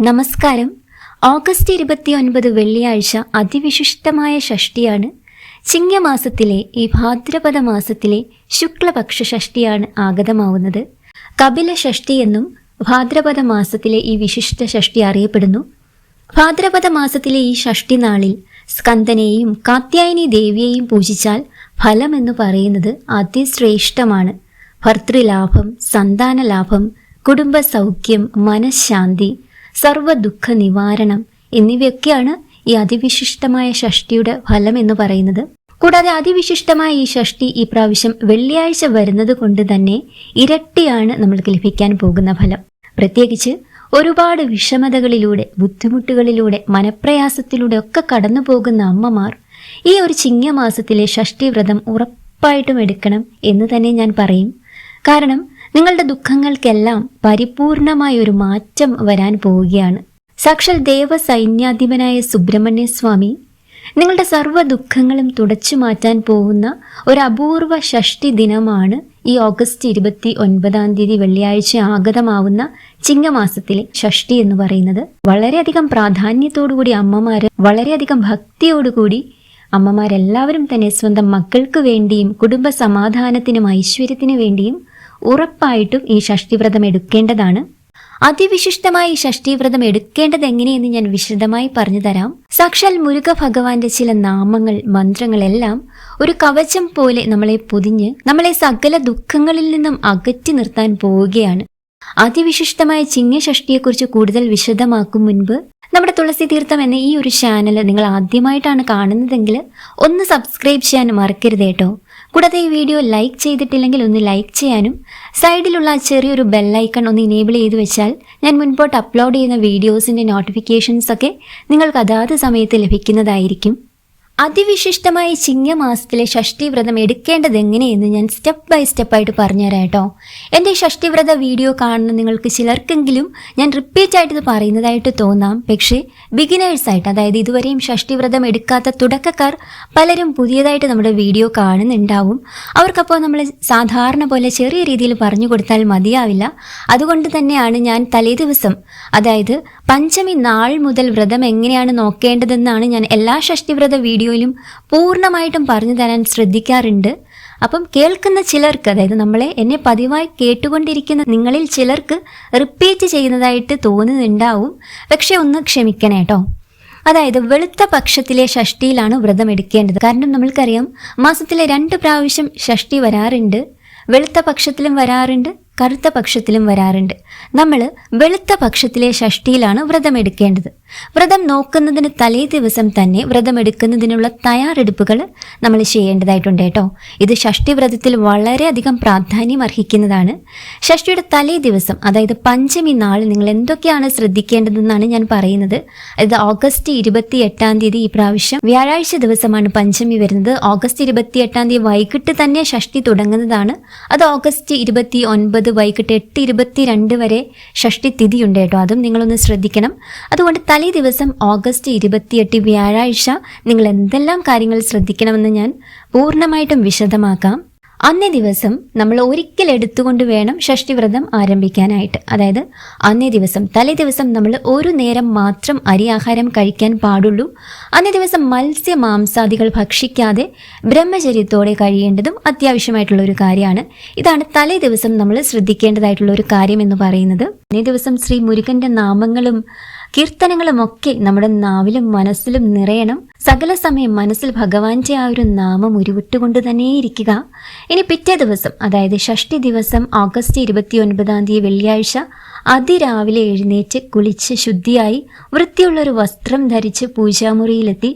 നമസ്കാരം. ഓഗസ്റ്റ് ഇരുപത്തിയൊൻപത് വെള്ളിയാഴ്ച അതിവിശിഷ്ടമായ ഷഷ്ടിയാണ്. ചിങ്ങമാസത്തിലെ ഈ ഭാദ്രപദ മാസത്തിലെ ശുക്ലപക്ഷ ഷഷ്ടിയാണ് ആഗതമാവുന്നത്. കപില ഷഷ്ടി എന്നും ഭാദ്രപദ മാസത്തിലെ ഈ വിശിഷ്ട ഷഷ്ടി അറിയപ്പെടുന്നു. ഭാദ്രപദ മാസത്തിലെ ഈ ഷഷ്ടി നാളിൽ സ്കന്ദനെയും കാത്യായനി ദേവിയെയും പൂജിച്ചാൽ ഫലം എന്ന് പറയുന്നത് അതിശ്രേഷ്ഠമാണ്. ഭർത്തൃലാഭം സന്താനലാഭം കുടുംബ സൗഖ്യം മനഃശാന്തി സർവ ദുഃഖ നിവാരണം എന്നിവയൊക്കെയാണ് ഈ അതിവിശിഷ്ടമായ ഷഷ്ടിയുടെ ഫലം എന്ന് പറയുന്നത്. കൂടാതെ അതിവിശിഷ്ടമായ ഈ ഷഷ്ടി ഈ പ്രാവശ്യം വെള്ളിയാഴ്ച വരുന്നത് കൊണ്ട് തന്നെ ഇരട്ടിയാണ് നമ്മൾക്ക് ലഭിക്കാൻ പോകുന്ന ഫലം. പ്രത്യേകിച്ച് ഒരുപാട് വിഷമതകളിലൂടെ ബുദ്ധിമുട്ടുകളിലൂടെ മനപ്രയാസത്തിലൂടെ ഒക്കെ കടന്നു പോകുന്ന അമ്മമാർ ഈ ഒരു ചിങ്ങമാസത്തിലെ ഷഷ്ടി വ്രതം ഉറപ്പായിട്ടും എടുക്കണം എന്ന് തന്നെ ഞാൻ പറയും. കാരണം നിങ്ങളുടെ ദുഃഖങ്ങൾക്കെല്ലാം പരിപൂർണമായ ഒരു മാറ്റം വരാൻ പോവുകയാണ്. സാക്ഷാൽ ദേവസൈന്യാധിപനായ സുബ്രഹ്മണ്യ സ്വാമി നിങ്ങളുടെ സർവ ദുഃഖങ്ങളും തുടച്ചു മാറ്റാൻ പോകുന്ന ഒരു അപൂർവ ഷഷ്ടി ദിനമാണ് ഈ ഓഗസ്റ്റ് ഇരുപത്തി ഒൻപതാം തീയതി വെള്ളിയാഴ്ച ആഗതമാവുന്ന ചിങ്ങമാസത്തിലെ ഷഷ്ടി എന്ന് പറയുന്നത്. വളരെയധികം പ്രാധാന്യത്തോടുകൂടി അമ്മമാര് വളരെയധികം ഭക്തിയോടുകൂടി അമ്മമാരെല്ലാവരും തന്നെ സ്വന്തം മക്കൾക്ക് വേണ്ടിയും കുടുംബ സമാധാനത്തിനും ഐശ്വര്യത്തിനു വേണ്ടിയും ഉറപ്പായിട്ടും ഈ ഷഷ്ടിവ്രതം എടുക്കേണ്ടതാണ്. അതിവിശിഷ്ടമായി ഈ ഷഷ്ടിവ്രതം എടുക്കേണ്ടത് എങ്ങനെയെന്ന് ഞാൻ വിശദമായി പറഞ്ഞു തരാം. സാക്ഷാൽ മുരുക ഭഗവാന്റെ ചില നാമങ്ങൾ മന്ത്രങ്ങളെല്ലാം ഒരു കവചം പോലെ നമ്മളെ പൊതിഞ്ഞ് നമ്മളെ സകല ദുഃഖങ്ങളിൽ നിന്നും അകറ്റി നിർത്താൻ പോവുകയാണ്. അതിവിശിഷ്ടമായ ചിങ്ങഷഷ്ടിയെക്കുറിച്ച് കൂടുതൽ വിശദമാക്കും മുൻപ് നമ്മുടെ തുളസി തീർത്ഥം എന്ന ഈ ഒരു ചാനൽ നിങ്ങൾ ആദ്യമായിട്ടാണ് കാണുന്നതെങ്കിൽ ഒന്ന് സബ്സ്ക്രൈബ് ചെയ്യാൻ മറക്കരുത് കേട്ടോ കൂടാതെ ഈ വീഡിയോ ലൈക്ക് ചെയ്തിട്ടില്ലെങ്കിൽ ഒന്ന് ലൈക്ക് ചെയ്യാനും സൈഡിലുള്ള ചെറിയൊരു ബെല്ലൈക്കൺ ഒന്ന് ഇനേബിൾ ചെയ്ത് വെച്ചാൽ ഞാൻ മുൻപോട്ട് അപ്ലോഡ് ചെയ്യുന്ന വീഡിയോസിന്റെ നോട്ടിഫിക്കേഷൻസ് ഒക്കെ നിങ്ങൾക്ക് അതാത് സമയത്ത് ലഭിക്കുന്നതായിരിക്കും. അതിവിശിഷ്ടമായ ചിങ്ങമാസത്തിലെ ഷഷ്ടിവ്രതം എടുക്കേണ്ടത് എങ്ങനെയെന്ന് ഞാൻ സ്റ്റെപ്പ് ബൈ സ്റ്റെപ്പായിട്ട് പറഞ്ഞുതരാം കേട്ടോ. എന്റെ ഷഷ്ടിവ്രത വീഡിയോ കാണുന്ന നിങ്ങൾക്ക് ചിലർക്കെങ്കിലും ഞാൻ റിപ്പീറ്റ് ആയിട്ട് ഇത് പറയുന്നതായിട്ട് തോന്നാം. പക്ഷേ ബിഗിനേഴ്സായിട്ട് അതായത് ഇതുവരെയും ഷഷ്ടിവ്രതം എടുക്കാത്ത തുടക്കക്കാർ പലരും പുതിയതായിട്ട് നമ്മുടെ വീഡിയോ കാണുന്നുണ്ടാവും. അവർക്കപ്പോൾ നമ്മൾ സാധാരണ പോലെ ചെറിയ രീതിയിൽ പറഞ്ഞു കൊടുത്താൽ മതിയാവില്ല. അതുകൊണ്ട് തന്നെയാണ് ഞാൻ തലേ ദിവസം അതായത് പഞ്ചമി നാൾ മുതൽ വ്രതം എങ്ങനെയാണ് നോക്കേണ്ടതെന്നാണ് ഞാൻ എല്ലാ ഷഷ്ടിവ്രത വീഡിയോയിലും പൂർണമായിട്ടും പറഞ്ഞു തരാൻ ശ്രദ്ധിക്കാറുണ്ട്. അപ്പം കേൾക്കുന്ന ചിലർക്ക് അതായത് നമ്മളെ എന്നെ പതിവായി കേട്ടുകൊണ്ടിരിക്കുന്ന നിങ്ങളിൽ ചിലർക്ക് റിപ്പീറ്റ് ചെയ്യുന്നതായിട്ട് തോന്നുന്നുണ്ടാവും. പക്ഷെ ഒന്ന് ക്ഷമിക്കണേ കേട്ടോ അതായത് വെളുത്ത പക്ഷത്തിലെ ഷഷ്ടിയിലാണ് വ്രതം എടുക്കേണ്ടത്. കാരണം നമ്മൾക്കറിയാം മാസത്തിലെ രണ്ട് പ്രാവശ്യം ഷഷ്ടി വരാറുണ്ട്. വെളുത്ത പക്ഷത്തിലും വരാറുണ്ട് കറുത്ത പക്ഷത്തിലും വരാറുണ്ട്. നമ്മൾ വെളുത്ത പക്ഷത്തിലെ ഷഷ്ടിയിലാണ് വ്രതമെടുക്കേണ്ടത്. വ്രതം നോക്കുന്നതിന് തലേ ദിവസം തന്നെ വ്രതമെടുക്കുന്നതിനുള്ള തയ്യാറെടുപ്പുകൾ നമ്മൾ ചെയ്യേണ്ടതായിട്ടുണ്ട് കേട്ടോ. ഇത് ഷഷ്ടി വ്രതത്തിൽ വളരെയധികം പ്രാധാന്യം അർഹിക്കുന്നതാണ്. ഷഷ്ടിയുടെ തലേ ദിവസം അതായത് പഞ്ചമി നാൾ നിങ്ങൾ എന്തൊക്കെയാണ് ശ്രദ്ധിക്കേണ്ടതെന്നാണ് ഞാൻ പറയുന്നത്. അതായത് ഓഗസ്റ്റ് ഇരുപത്തി എട്ടാം തീയതി ഈ പ്രാവശ്യം വ്യാഴാഴ്ച ദിവസമാണ് പഞ്ചമി വരുന്നത്. ഓഗസ്റ്റ് ഇരുപത്തി എട്ടാം തീയതി വൈകിട്ട് തന്നെ ഷഷ്ടി തുടങ്ങുന്നതാണ്. അത് ഓഗസ്റ്റ് ഇരുപത്തി ഒൻപത് വൈകിട്ട് എട്ട് ഇരുപത്തി രണ്ട് വരെ ഷഷ്ടി തിഥിയുണ്ട് കേട്ടോ. അതും നിങ്ങളൊന്ന് ശ്രദ്ധിക്കണം. അതുകൊണ്ട് തലേ ദിവസം ഓഗസ്റ്റ് ഇരുപത്തിയെട്ട് വ്യാഴാഴ്ച നിങ്ങൾ എന്തെല്ലാം കാര്യങ്ങൾ ശ്രദ്ധിക്കണമെന്ന് ഞാൻ പൂർണമായിട്ടും വിശദമാക്കാം. അന്നേ ദിവസം നമ്മൾ ഒരിക്കൽ എടുത്തുകൊണ്ട് വേണം ഷഷ്ടിവ്രതം ആരംഭിക്കാനായിട്ട്. അതായത് അന്നേ ദിവസം തലേ ദിവസം നമ്മൾ ഒരു നേരം മാത്രം അരി ആഹാരം കഴിക്കാൻ പാടുള്ളൂ. അന്നേ ദിവസം മത്സ്യ മാംസാദികൾ ഭക്ഷിക്കാതെ ബ്രഹ്മചര്യത്തോടെ കഴിയേണ്ടതും അത്യാവശ്യമായിട്ടുള്ള ഒരു കാര്യമാണ്. ഇതാണ് തലേ ദിവസം നമ്മൾ ശ്രദ്ധിക്കേണ്ടതായിട്ടുള്ള ഒരു കാര്യം എന്ന് പറയുന്നത്. അന്നേ ദിവസം ശ്രീ മുരുകന്റെ നാമങ്ങളും കീർത്തനങ്ങളുമൊക്കെ നമ്മുടെ നാവിലും മനസ്സിലും നിറയണം. സകല സമയം മനസ്സിൽ ഭഗവാന്റെ ആ ഒരു നാമം ഉരുവിട്ടുകൊണ്ട് തന്നെ ഇരിക്കുക. ഇനി പിറ്റേ ദിവസം അതായത് ഷഷ്ടി ദിവസം ഓഗസ്റ്റ് ഇരുപത്തി ഒൻപതാം തീയതി വെള്ളിയാഴ്ച അതിരാവിലെ എഴുന്നേറ്റ് കുളിച്ച് ശുദ്ധിയായി വൃത്തിയുള്ളൊരു വസ്ത്രം ധരിച്ച് പൂജാമുറിയിലെത്തി.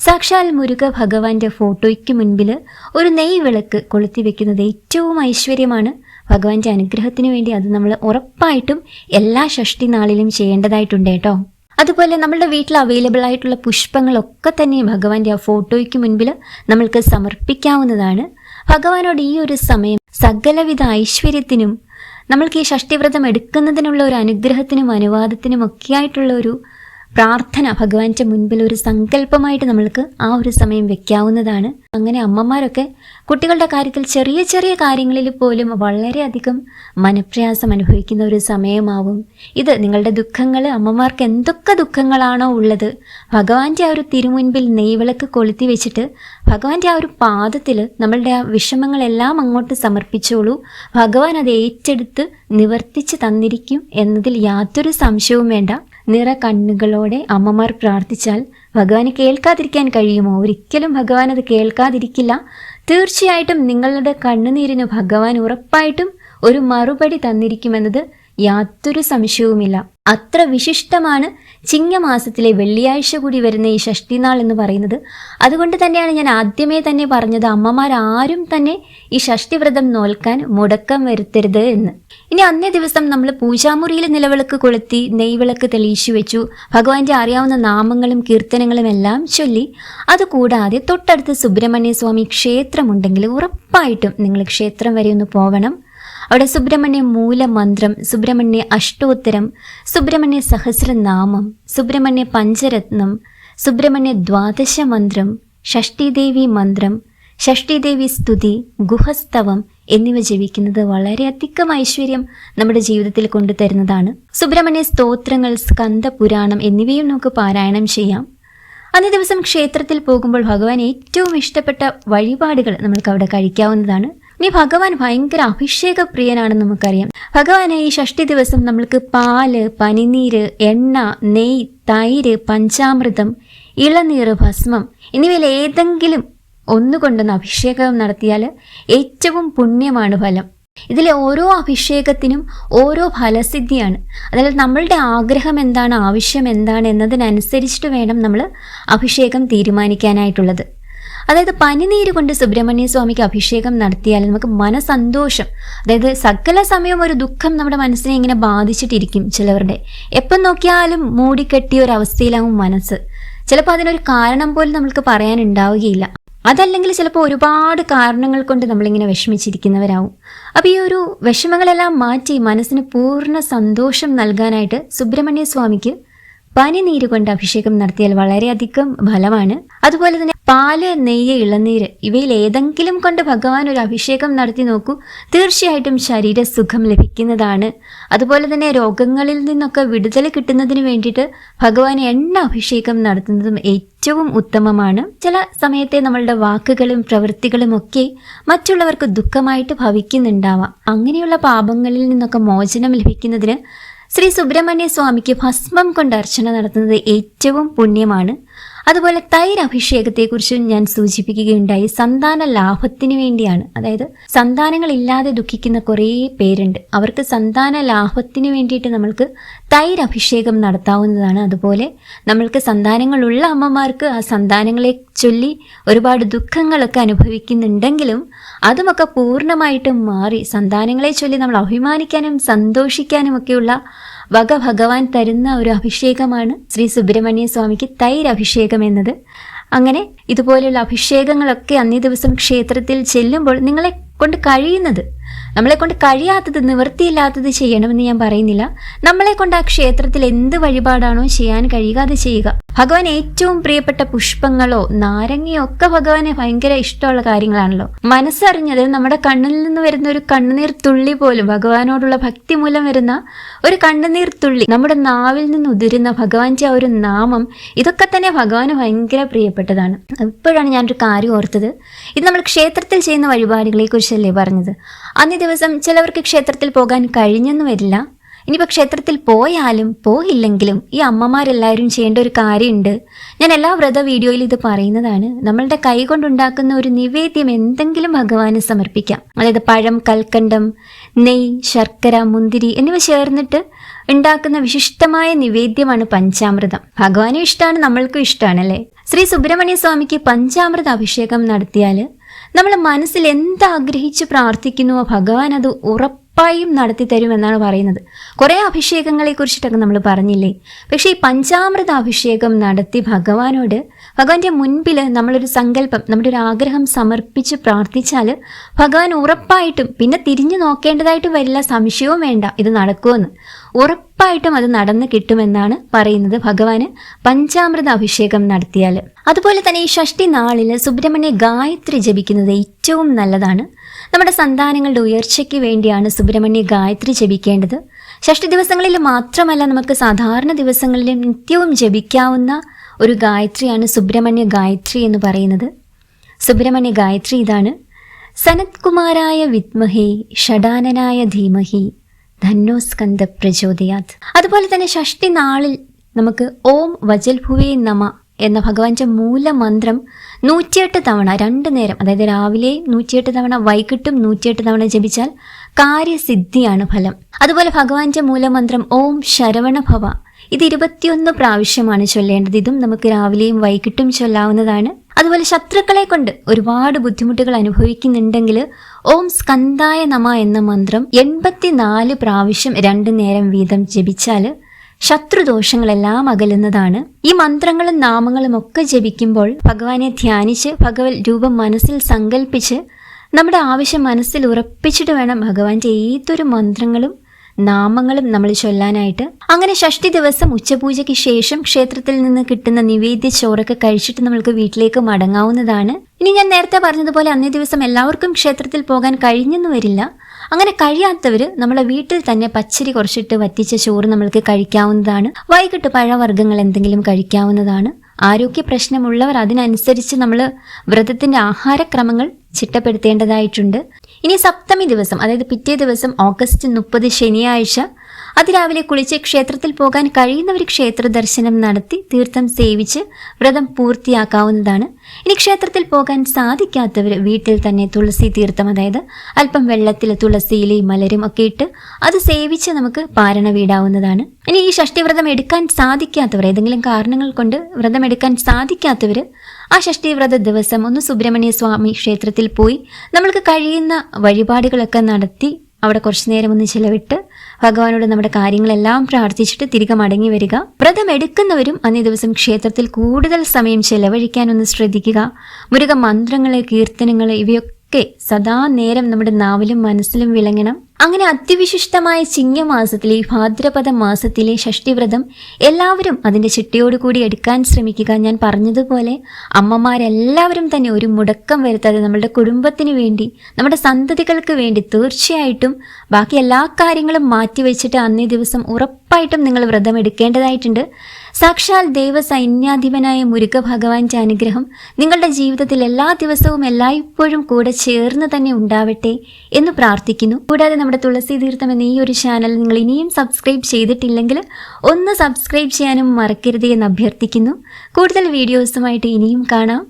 സാക്ഷാൽ മുരുക ഭഗവാന്റെ ഫോട്ടോയ്ക്ക് മുൻപിൽ ഒരു നെയ് വിളക്ക് കൊളുത്തി വെക്കുന്നത് ഏറ്റവും ഐശ്വര്യമാണ്. ഭഗവാന്റെ അനുഗ്രഹത്തിന് വേണ്ടി അത് നമ്മൾ ഉറപ്പായിട്ടും എല്ലാ ഷഷ്ടി നാളിലും ചെയ്യേണ്ടതായിട്ടുണ്ട് കേട്ടോ. അതുപോലെ നമ്മളുടെ വീട്ടിൽ അവൈലബിൾ ആയിട്ടുള്ള പുഷ്പങ്ങളൊക്കെ തന്നെ ഭഗവാന്റെ ആ ഫോട്ടോയ്ക്ക് മുൻപിൽ നമ്മൾക്ക് സമർപ്പിക്കാവുന്നതാണ്. ഭഗവാനോട് ഈ ഒരു സമയം സകലവിധ ഐശ്വര്യത്തിനും നമ്മൾക്ക് ഈ ഷഷ്ടിവ്രതം എടുക്കുന്നതിനുള്ള ഒരു അനുഗ്രഹത്തിനും അനുവാദത്തിനും ഒക്കെ ആയിട്ടുള്ള ഒരു പ്രാർത്ഥന ഭഗവാന്റെ മുൻപിൽ ഒരു സങ്കല്പമായിട്ട് നമ്മൾക്ക് ആ ഒരു സമയം വെക്കാവുന്നതാണ്. അങ്ങനെ അമ്മമാരൊക്കെ കുട്ടികളുടെ കാര്യത്തിൽ ചെറിയ ചെറിയ കാര്യങ്ങളിൽ പോലും വളരെയധികം മനപ്രയാസം അനുഭവിക്കുന്ന ഒരു സമയമാവും. ഇത് നിങ്ങളുടെ ദുഃഖങ്ങൾ അമ്മമാർക്ക് എന്തൊക്കെ ദുഃഖങ്ങളാണോ ഉള്ളത് ഭഗവാന്റെ ആ ഒരു തിരുമുൻപിൽ നെയ്വിളക്ക് കൊളുത്തി വെച്ചിട്ട് ഭഗവാന്റെ ആ ഒരു പാദത്തിൽ നമ്മളുടെ ആ വിഷമങ്ങളെല്ലാം അങ്ങോട്ട് സമർപ്പിച്ചോളൂ. ഭഗവാൻ അത് ഏറ്റെടുത്ത് നിവർത്തിച്ച് തന്നിരിക്കും എന്നതിൽ യാതൊരു സംശയവും വേണ്ട. നിറ കണ്ണുകളോടെ അമ്മമാർ പ്രാർത്ഥിച്ചാൽ ഭഗവാന് കേൾക്കാതിരിക്കാൻ കഴിയുമോ? ഒരിക്കലും ഭഗവാൻ അത് കേൾക്കാതിരിക്കില്ല. തീർച്ചയായിട്ടും നിങ്ങളുടെ കണ്ണുനീരിന് ഭഗവാൻ ഉറപ്പായിട്ടും ഒരു മറുപടി തന്നിരിക്കുമെന്നത് യാതൊരു സംശയവുമില്ല. അത്ര വിശിഷ്ടമാണ് ചിങ്ങമാസത്തിലെ വെള്ളിയാഴ്ച കൂടി വരുന്ന ഈ ഷഷ്ടിനാൾ എന്ന് പറയുന്നത് അതുകൊണ്ട് തന്നെയാണ് ഞാൻ ആദ്യമേ തന്നെ പറഞ്ഞത് അമ്മമാരാരും തന്നെ ഈ ഷഷ്ടിവ്രതം നോൽക്കാൻ മുടക്കം വരുത്തരുത് എന്ന്. ഇനി അന്നേ ദിവസം നമ്മൾ പൂജാമുറിയിൽ നിലവിളക്ക് കൊളുത്തി നെയ്വിളക്ക് തെളിയിച്ചു വെച്ചു. ഭഗവാന്റെ അറിയാവുന്ന നാമങ്ങളും കീർത്തനങ്ങളും എല്ലാം ചൊല്ലി. അതുകൂടാതെ തൊട്ടടുത്ത് സുബ്രഹ്മണ്യ സ്വാമി ക്ഷേത്രമുണ്ടെങ്കിൽ ഉറപ്പായിട്ടും നിങ്ങൾ ക്ഷേത്രം വരെ ഒന്ന് പോവണം. അവിടെ സുബ്രഹ്മണ്യ മൂലമന്ത്രം സുബ്രഹ്മണ്യ അഷ്ടോത്തരം സുബ്രഹ്മണ്യ സഹസ്രനാമം സുബ്രഹ്മണ്യ പഞ്ചരത്നം സുബ്രഹ്മണ്യ ദ്വാദശ മന്ത്രം ഷഷ്ടിദേവി മന്ത്രം ഷഷ്ടിദേവി സ്തുതി ഗുഹസ്തവം എന്നിവ ജപിക്കുന്നത് വളരെയധികം ഐശ്വര്യം നമ്മുടെ ജീവിതത്തിൽ കൊണ്ടുതരുന്നതാണ്. സുബ്രഹ്മണ്യ സ്തോത്രങ്ങൾ സ്കന്ദ പുരാണം എന്നിവയും നമുക്ക് പാരായണം ചെയ്യാം. അന്നേ ദിവസം ക്ഷേത്രത്തിൽ പോകുമ്പോൾ ഭഗവാൻ ഏറ്റവും ഇഷ്ടപ്പെട്ട വഴിപാടുകൾ നമ്മൾക്ക് അവിടെ കഴിക്കാവുന്നതാണ്. ഇനി ഭഗവാൻ ഭയങ്കര അഭിഷേക പ്രിയനാണെന്ന് നമുക്കറിയാം. ഭഗവാനെ ഈ ഷഷ്ടി ദിവസം നമ്മൾക്ക് പാൽ പനിനീര് എണ്ണ നെയ് തൈര് പഞ്ചാമൃതം ഇളനീര് ഭസ്മം എന്നിവയിൽ ഏതെങ്കിലും ഒന്നുകൊണ്ടൊന്ന് അഭിഷേകം നടത്തിയാൽ ഏറ്റവും പുണ്യമാണ് ഫലം. ഇതിലെ ഓരോ അഭിഷേകത്തിനും ഓരോ ഫലസിദ്ധിയാണ്. അതായത് നമ്മളുടെ ആഗ്രഹം എന്താണ് ആവശ്യം എന്താണ് എന്നതിനനുസരിച്ചിട്ട് വേണം നമ്മൾ അഭിഷേകം തീരുമാനിക്കാനായിട്ടുള്ളത്. അതായത് പനിനീര് കൊണ്ട് സുബ്രഹ്മണ്യ സ്വാമിക്ക് അഭിഷേകം നടത്തിയാൽ നമുക്ക് മനസന്തോഷം അതായത് സകല സമയം ഒരു ദുഃഖം നമ്മുടെ മനസ്സിനെ ഇങ്ങനെ ബാധിച്ചിട്ടിരിക്കും ചിലവരുടെ. എപ്പം നോക്കിയാലും മൂടിക്കെട്ടിയ ഒരു അവസ്ഥയിലാവും മനസ്സ്. ചിലപ്പോൾ അതിനൊരു കാരണം പോലും നമുക്ക് പറയാനുണ്ടാവുകയില്ല. അതല്ലെങ്കിൽ ചിലപ്പോൾ ഒരുപാട് കാരണങ്ങൾ കൊണ്ട് നമ്മളിങ്ങനെ വിഷമിച്ചിരിക്കുന്നവരാവും. അപ്പോൾ ഈ ഒരു വിഷമങ്ങളെല്ലാം മാറ്റി മനസ്സിന് പൂർണ സന്തോഷം നൽകാനായിട്ട് സുബ്രഹ്മണ്യ സ്വാമിക്ക് പനിനീര് കൊണ്ട് അഭിഷേകം നടത്തിയാൽ വളരെയധികം ഫലമാണ്. അതുപോലെ തന്നെ പാൽ നെയ്യ് ഇളനീര് ഇവയിൽ ഏതെങ്കിലും കൊണ്ട് ഭഗവാൻ ഒരു അഭിഷേകം നടത്തി നോക്കൂ. തീർച്ചയായിട്ടും ശരീര സുഖം ലഭിക്കുന്നതാണ്. അതുപോലെ തന്നെ രോഗങ്ങളിൽ നിന്നൊക്കെ വിടുതൽ കിട്ടുന്നതിന് വേണ്ടിയിട്ട് ഭഗവാൻ എണ്ണ അഭിഷേകം നടത്തുന്നതും ഏറ്റവും ഉത്തമമാണ്. ചില സമയത്തെ നമ്മളുടെ വാക്കുകളും പ്രവൃത്തികളും ഒക്കെ മറ്റുള്ളവർക്ക് ദുഃഖമായിട്ട് ഭവിക്കുന്നുണ്ടാവാം. അങ്ങനെയുള്ള പാപങ്ങളിൽ നിന്നൊക്കെ മോചനം ലഭിക്കുന്നതിന് ശ്രീ സുബ്രഹ്മണ്യ സ്വാമിക്ക് ഭസ്മം കൊണ്ട് അർച്ചന നടത്തുന്നത് ഏറ്റവും പുണ്യമാണ്. അതുപോലെ തൈര് അഭിഷേകത്തെക്കുറിച്ച് ഞാൻ സൂചിപ്പിക്കുകയുണ്ടായി. സന്താന ലാഭത്തിന് വേണ്ടിയാണ്. അതായത് സന്താനങ്ങളില്ലാതെ ദുഃഖിക്കുന്ന കുറേ പേരുണ്ട്. അവർക്ക് സന്താന ലാഭത്തിന് വേണ്ടിയിട്ട് നമ്മൾക്ക് തൈര് അഭിഷേകം നടത്താവുന്നതാണ്. അതുപോലെ നമ്മൾക്ക് സന്താനങ്ങളുള്ള അമ്മമാർക്ക് ആ സന്താനങ്ങളെ ചൊല്ലി ഒരുപാട് ദുഃഖങ്ങളൊക്കെ അനുഭവിക്കുന്നുണ്ടെങ്കിലും അതുമൊക്കെ പൂർണമായിട്ടും മാറി. സന്താനങ്ങളെ ചൊല്ലി നമ്മൾ അഭിമാനിക്കാനും സന്തോഷിക്കാനും ഒക്കെയുള്ള വക ഭഗവാൻ തരുന്ന ഒരു അഭിഷേകമാണ് ശ്രീ സുബ്രഹ്മണ്യ സ്വാമിക്ക് തൈരഭിഷേകം എന്നത്. അങ്ങനെ ഇതുപോലെയുള്ള അഭിഷേകങ്ങളൊക്കെ അന്നേ ദിവസം ക്ഷേത്രത്തിൽ ചെല്ലുമ്പോൾ നിങ്ങളെ കൊണ്ട് കഴിയുന്നത് നമ്മളെ കൊണ്ട് കഴിയാത്തത് നിവൃത്തിയില്ലാത്തത് ചെയ്യണമെന്ന് ഞാൻ പറയുന്നില്ല. നമ്മളെ കൊണ്ട് ആ ക്ഷേത്രത്തിൽ എന്ത് വഴിപാടാണോ ചെയ്യാൻ കഴിയുക അത് ചെയ്യുക. ഭഗവാൻ ഏറ്റവും പ്രിയപ്പെട്ട പുഷ്പങ്ങളോ നാരങ്ങയോ ഒക്കെ ഭഗവാനെ ഭയങ്കര ഇഷ്ടമുള്ള കാര്യങ്ങളാണല്ലോ. മനസ്സറിഞ്ഞത് നമ്മുടെ കണ്ണിൽ നിന്ന് വരുന്ന ഒരു കണ്ണുനീർ തുള്ളി പോലും ഭഗവാനോടുള്ള ഭക്തി മൂലം വരുന്ന ഒരു കണ്ണുനീർ തുള്ളി നമ്മുടെ നാവിൽ നിന്ന് ഉതിരുന്ന ഭഗവാന്റെ ആ ഒരു നാമം ഇതൊക്കെ തന്നെ ഭഗവാന് ഭയങ്കര പ്രിയപ്പെട്ടതാണ്. ഇപ്പോഴാണ് ഞാനൊരു കാര്യം ഓർത്തത്. ഇത് നമ്മൾ ക്ഷേത്രത്തിൽ ചെയ്യുന്ന വഴിപാടുകളെ കുറിച്ചല്ലേ പറഞ്ഞത്. അന്നേ ദിവസം ചിലവർക്ക് ക്ഷേത്രത്തിൽ പോകാൻ കഴിഞ്ഞെന്ന് വരില്ല. ഇനിയിപ്പോൾ ക്ഷേത്രത്തിൽ പോയാലും പോയില്ലെങ്കിലും ഈ അമ്മമാരെല്ലാവരും ചെയ്യേണ്ട ഒരു കാര്യമുണ്ട്. ഞാൻ എല്ലാ വ്രത വീഡിയോയിൽ ഇത് പറയുന്നതാണ്. നമ്മളുടെ കൈ കൊണ്ടുണ്ടാക്കുന്ന ഒരു നിവേദ്യം എന്തെങ്കിലും ഭഗവാന് സമർപ്പിക്കാം. അതായത് പഴം കൽക്കണ്ടം നെയ് ശർക്കര മുന്തിരി എന്നിവ ചേർന്നിട്ട് ഉണ്ടാക്കുന്ന വിശിഷ്ടമായ നിവേദ്യമാണ് പഞ്ചാമൃതം. ഭഗവാനും ഇഷ്ടമാണ് നമ്മൾക്കും ഇഷ്ടമാണല്ലേ ശ്രീ സുബ്രഹ്മണ്യ സ്വാമിക്ക് പഞ്ചാമൃത അഭിഷേകം നടത്തിയാൽ നമ്മൾ മനസ്സിൽ എന്താഗ്രഹിച്ച് പ്രാർത്ഥിക്കുന്നുവോ ഭഗവാൻ അത് ഉറപ്പ് ഉറപ്പായും നടത്തി തരുമെന്നാണ് പറയുന്നത്. കുറേ അഭിഷേകങ്ങളെ കുറിച്ചിട്ടൊക്കെ നമ്മൾ പറഞ്ഞില്ലേ? പക്ഷേ ഈ പഞ്ചാമൃത അഭിഷേകം നടത്തി ഭഗവാനോട് ഭഗവാന്റെ മുൻപിൽ നമ്മളൊരു സങ്കല്പം നമ്മുടെ ഒരു ആഗ്രഹം സമർപ്പിച്ച് പ്രാർത്ഥിച്ചാൽ ഭഗവാൻ ഉറപ്പായിട്ടും പിന്നെ തിരിഞ്ഞു നോക്കേണ്ടതായിട്ട് വരില്ല സംശയവും വേണ്ട ഇത് നടക്കുമെന്ന്. ഉറപ്പായിട്ടും അത് നടന്നു കിട്ടുമെന്നാണ് പറയുന്നത് ഭഗവാന് പഞ്ചാമൃത അഭിഷേകം നടത്തിയാൽ അതുപോലെ തന്നെ ഈ ഷഷ്ടി നാളിൽ സുബ്രഹ്മണ്യ ഗായത്രി ജപിക്കുന്നത് ഏറ്റവും നല്ലതാണ്. നമ്മുടെ സന്താനങ്ങളുടെ ഉയർച്ചയ്ക്ക് വേണ്ടിയാണ് സുബ്രഹ്മണ്യ ഗായത്രി ജപിക്കേണ്ടത്. ഷഷ്ടി ദിവസങ്ങളിൽ മാത്രമല്ല നമുക്ക് സാധാരണ ദിവസങ്ങളിൽ നിത്യവും ജപിക്കാവുന്ന ഒരു ഗായത്രിയാണ് സുബ്രഹ്മണ്യ ഗായത്രി എന്ന് പറയുന്നത്. സുബ്രഹ്മണ്യ ഗായത്രി ഇതാണ്. സനത്കുമാരായ വിദ്മഹി ഷഡാനനായ ധീമഹി ധന്നോസ്കന്ധ പ്രചോദയാത് അതുപോലെ തന്നെ ഷഷ്ടി നാളിൽ നമുക്ക് ഓം വജൽഭുവേ നമ എന്ന ഭഗവാന്റെ മൂലമന്ത്രം നൂറ്റിയെട്ട് തവണ രണ്ട് നേരം അതായത് രാവിലെ നൂറ്റിയെട്ട് തവണ വൈകിട്ടും നൂറ്റിയെട്ട് തവണ ജപിച്ചാൽ കാര്യസിദ്ധിയാണ് ഫലം. അതുപോലെ ഭഗവാന്റെ മൂലമന്ത്രം ഓം ശരവണ ഭവ. ഇത് ഇരുപത്തിയൊന്ന് പ്രാവശ്യമാണ് ചൊല്ലേണ്ടത്. ഇതും നമുക്ക് രാവിലെയും വൈകിട്ടും ചൊല്ലാവുന്നതാണ്. അതുപോലെ ശത്രുക്കളെ കൊണ്ട് ഒരുപാട് ബുദ്ധിമുട്ടുകൾ അനുഭവിക്കുന്നുണ്ടെങ്കിൽ ഓം സ്കന്ധായ നമ എന്ന മന്ത്രം എൺപത്തിനാല് പ്രാവശ്യം രണ്ടു നേരം വീതം ജപിച്ചാൽ ശത്രുദോഷങ്ങളെല്ലാം അകലുന്നതാണ്. ഈ മന്ത്രങ്ങളും നാമങ്ങളും ഒക്കെ ജപിക്കുമ്പോൾ ഭഗവാനെ ധ്യാനിച്ച് ഭഗവത് രൂപം മനസ്സിൽ സങ്കല്പിച്ച് നമ്മുടെ ആവശ്യം മനസ്സിൽ ഉറപ്പിച്ചിട്ട് വേണം ഭഗവാന്റെ ഏതൊരു മന്ത്രങ്ങളും നാമങ്ങളും നമ്മൾ ചൊല്ലാനായിട്ട്. അങ്ങനെ ഷഷ്ടി ദിവസം ഉച്ചപൂജയ്ക്ക് ശേഷം ക്ഷേത്രത്തിൽ നിന്ന് കിട്ടുന്ന നിവേദ്യ ചോറൊക്കെ കഴിച്ചിട്ട് നമ്മൾക്ക് വീട്ടിലേക്ക് മടങ്ങാവുന്നതാണ്. ഇനി ഞാൻ നേരത്തെ പറഞ്ഞതുപോലെ അന്നേ ദിവസം എല്ലാവർക്കും ക്ഷേത്രത്തിൽ പോകാൻ കഴിഞ്ഞെന്ന് വരില്ല. അങ്ങനെ കഴിയാത്തവർ നമ്മളെ വീട്ടിൽ തന്നെ പച്ചരി കുറച്ചിട്ട് വറ്റിച്ച ചോറ് നമ്മൾക്ക് കഴിക്കാവുന്നതാണ്. വൈകിട്ട് പഴവർഗങ്ങൾ എന്തെങ്കിലും കഴിക്കാവുന്നതാണ്. ആരോഗ്യ പ്രശ്നമുള്ളവർ അതിനനുസരിച്ച് നമ്മൾ വ്രതത്തിന്റെ ആഹാരക്രമങ്ങൾ ചിട്ടപ്പെടുത്തേണ്ടതായിട്ടുണ്ട്. ഇനി സപ്തമി ദിവസം അതായത് പിറ്റേ ദിവസം ഓഗസ്റ്റ് മുപ്പത് ശനിയാഴ്ച അതിരാവിലെ കുളിച്ച് ക്ഷേത്രത്തിൽ പോകാൻ കഴിയുന്നവർ ക്ഷേത്ര ദർശനം നടത്തി തീർത്ഥം സേവിച്ച് വ്രതം പൂർത്തിയാക്കാവുന്നതാണ്. ഇനി ക്ഷേത്രത്തിൽ പോകാൻ സാധിക്കാത്തവർ വീട്ടിൽ തന്നെ തുളസി തീർത്ഥം അതായത് അല്പം വെള്ളത്തിൽ തുളസിയിലയും മലരും ഒക്കെ ഇട്ട് അത് സേവിച്ച് നമുക്ക് പാരണ വീടാവുന്നതാണ്. ഇനി ഈ ഷഷ്ടിവ്രതം എടുക്കാൻ സാധിക്കാത്തവർ ഏതെങ്കിലും കാരണങ്ങൾ കൊണ്ട് വ്രതം എടുക്കാൻ സാധിക്കാത്തവർ ആ ഷഷ്ടിവ്രത ദിവസം ഒന്ന് സുബ്രഹ്മണ്യ സ്വാമി ക്ഷേത്രത്തിൽ പോയി നമ്മൾക്ക് കഴിയുന്ന വഴിപാടുകളൊക്കെ നടത്തി അവിടെ കുറച്ചു നേരം ഒന്ന് ചിലവിട്ട് ഭഗവാനോട് നമ്മുടെ കാര്യങ്ങളെല്ലാം പ്രാർത്ഥിച്ചിട്ട് തിരികെ മടങ്ങി വരിക. വ്രതം എടുക്കുന്നവരും അന്നേ ദിവസം ക്ഷേത്രത്തിൽ കൂടുതൽ സമയം ചെലവഴിക്കാനൊന്ന് ശ്രദ്ധിക്കുക. മുരുക മന്ത്രങ്ങൾ കീർത്തനങ്ങൾ ഇവയൊക്കെ ഒക്കെ സദാ നേരം നമ്മുടെ നാവിലും മനസ്സിലും വിളങ്ങണം. അങ്ങനെ അതിവിശിഷ്ടമായ ചിങ്ങമാസത്തിലെ ഭാദ്രപദ മാസത്തിലെ ഷഷ്ടിവ്രതം എല്ലാവരും അതിന്റെ ചിട്ടയോടുകൂടി എടുക്കാൻ ശ്രമിക്കുക. ഞാൻ പറഞ്ഞതുപോലെ അമ്മമാരെല്ലാവരും തന്നെ ഒരു മുടക്കം വരുത്താതെ നമ്മുടെ കുടുംബത്തിന് വേണ്ടി നമ്മുടെ സന്തതികൾക്ക് വേണ്ടി തീർച്ചയായിട്ടും ബാക്കി എല്ലാ കാര്യങ്ങളും മാറ്റിവെച്ചിട്ട് അന്നേ ദിവസം ഉറപ്പായിട്ടും നിങ്ങൾ വ്രതം എടുക്കേണ്ടതായിട്ടുണ്ട് സാക്ഷാൽ ദൈവസൈന്യാധിപനായ മുരുക ഭഗവാന്റെ അനുഗ്രഹം നിങ്ങളുടെ ജീവിതത്തിൽ എല്ലാ ദിവസവും എല്ലായ്പ്പോഴും കൂടെ ചേർന്ന് തന്നെ ഉണ്ടാവട്ടെ എന്ന് പ്രാർത്ഥിക്കുന്നു. കൂടാതെ നമ്മുടെ തുളസി തീർത്ഥം എന്ന ഈ ഒരു ചാനൽ നിങ്ങൾ ഇനിയും സബ്സ്ക്രൈബ് ചെയ്തിട്ടില്ലെങ്കിൽ ഒന്ന് സബ്സ്ക്രൈബ് ചെയ്യാനും മറക്കരുത് എന്ന് അഭ്യർത്ഥിക്കുന്നു. കൂടുതൽ വീഡിയോസുമായിട്ട് ഇനിയും കാണാം.